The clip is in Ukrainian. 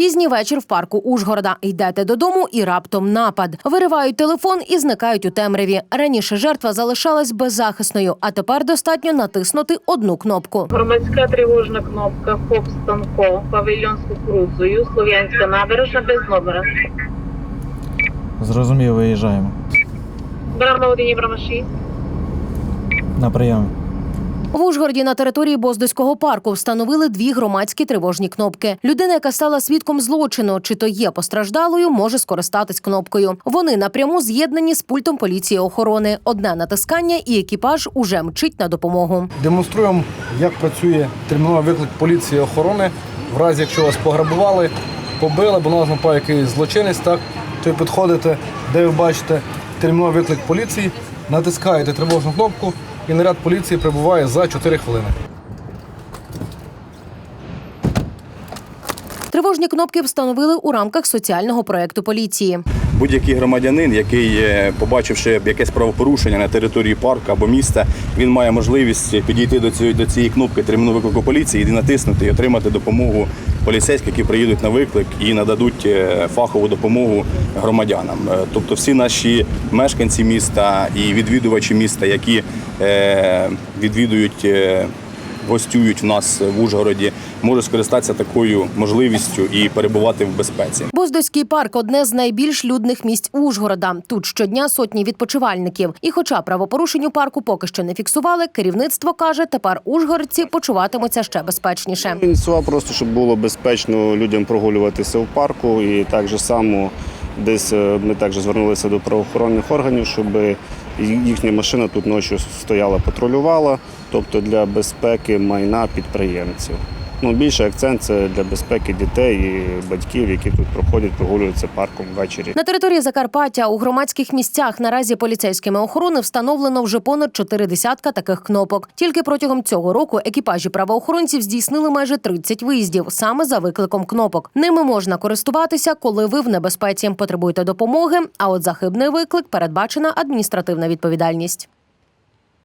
Пізній вечір в парку Ужгорода. Йдете додому і раптом напад. Виривають телефон і зникають у темряві. Раніше жертва залишалась беззахисною, а тепер достатньо натиснути одну кнопку. Громадська тривожна кнопка ФОП Станко, павільйон з кукурудзою, Слов'янська набережна без номера. Зрозумів, виїжджаємо. Брама 1 брама 6. На прийомі. В Ужгороді на території Боздоського парку встановили дві громадські тривожні кнопки. Людина, яка стала свідком злочину, чи то є постраждалою, може скористатись кнопкою. Вони напряму з'єднані з пультом поліції охорони. Одне натискання, і екіпаж уже мчить на допомогу. Демонструємо, як працює терміновий виклик поліції охорони. В разі, якщо вас пограбували, побили, бо на вас напав якийсь злочинець, так, то підходите, де ви бачите терміновий виклик поліції, натискаєте тривожну кнопку, і наряд поліції прибуває за 4 хвилини. Тривожні кнопки встановили у рамках соціального проекту поліції. Будь-який громадянин, який, е, побачивши якесь правопорушення на території парку або міста, він має можливість підійти до цієї, до цієї кнопки термінового виклику поліції і натиснути і отримати допомогу поліцейських, які приїдуть на виклик і нададуть е, фахову допомогу громадянам. Е, Тобто всі наші мешканці міста і відвідувачі міста, які відвідують. Гостюють в нас в Ужгороді, можуть скористатися такою можливістю і перебувати в безпеці. Боздоський парк одне з найбільш людних місць Ужгорода. Тут щодня сотні відпочивальників. І, хоча правопорушень у парку поки що не фіксували, керівництво каже, тепер ужгородці почуватимуться ще безпечніше. Ініціював просто, щоб було безпечно людям прогулюватися в парку. І так же само десь е, ми також звернулися до правоохоронних органів, щоб їхня машина тут ночі стояла, патрулювала, тобто для безпеки майна підприємців. Ну, більший акцент це для безпеки дітей і батьків, які тут проходять, прогулюються парком ввечері. На території Закарпаття у громадських місцях наразі поліцейськими охорони встановлено вже понад чотири десятка таких кнопок. Тільки протягом цього року екіпажі правоохоронців здійснили майже 30 виїздів саме за викликом кнопок. Ними можна користуватися, коли ви в небезпеці потребуєте допомоги. А от за хибний виклик передбачена адміністративна відповідальність.